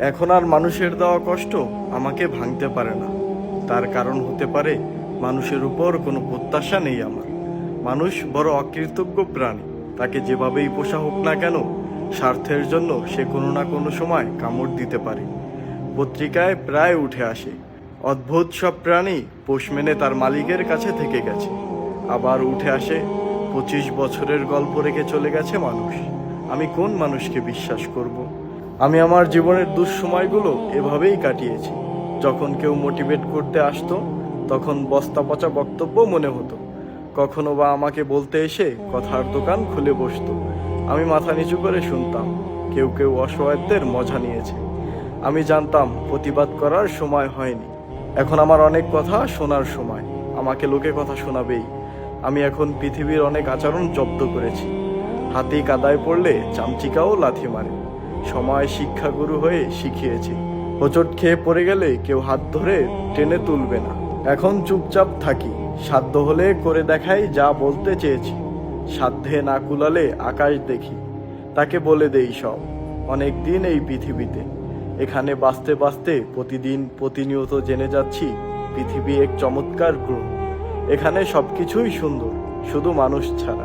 এখন আর মানুষের দেওয়া কষ্ট আমাকে ভাঙতে পারে না। তার কারণ হতে পারে মানুষের উপর কোনো প্রত্যাশা নেই আমার। মানুষ বড় অকৃতজ্ঞ প্রাণী। তাকে যেভাবেই পোষা হোক না কেন, স্বার্থের জন্য সে কোনো না কোনো সময় কামড় দিতে পারে। পত্রিকায় প্রায় উঠে আসে, অদ্ভুত সব প্রাণী পোষ মেনে তার মালিকের কাছে থেকে গেছে। আবার উঠে আসে, পঁচিশ বছরের গল্প রেখে চলে গেছে মানুষ। আমি কোন মানুষকে বিশ্বাস করব। আমি আমার জীবনের দুঃসময়গুলো এভাবেই কাটিয়েছি। যখন কেউ মোটিভেট করতে আসতো, তখন বস্তা পচা বক্তব্য মনে হতো। কখনো বা আমাকে বলতে এসে কথার দোকান খুলে বসতো। আমি মাথা নিচু করে শুনতাম, কেউ কেউ অসহায়ত্বের মজা নিয়েছে। আমি জানতাম, প্রতিবাদ করার সময় হয়নি। এখন আমার অনেক কথা শোনার সময়। আমাকে লোকে কথা শোনাবেই। আমি এখন পৃথিবীর অনেক আচরণ জব্দ করেছি। হাতি কাদায় পড়লে চামচিকাও লাথি মারে। সময় শিক্ষাগুরু হয়ে শিখিয়েছে। হোঁচট খেয়ে পড়ে গেলে কেউ হাত ধরে টেনে তুলবে না। এখন চুপচাপ থাকি। সাধ্য হলে করে দেখাই যা বলতে চেয়েছি। সাধ্যে না কুলালে আকাশ দেখি। তাকে বলে দেই সব। অনেক দিন এই পৃথিবীতে। এখানে বাঁচতে বাঁচতে প্রতিদিন প্রতিনিয়ত জেনে যাচ্ছি, পৃথিবী এক চমৎকার গ্রহ। এখানে সবকিছুই সুন্দর, শুধু মানুষ ছাড়া।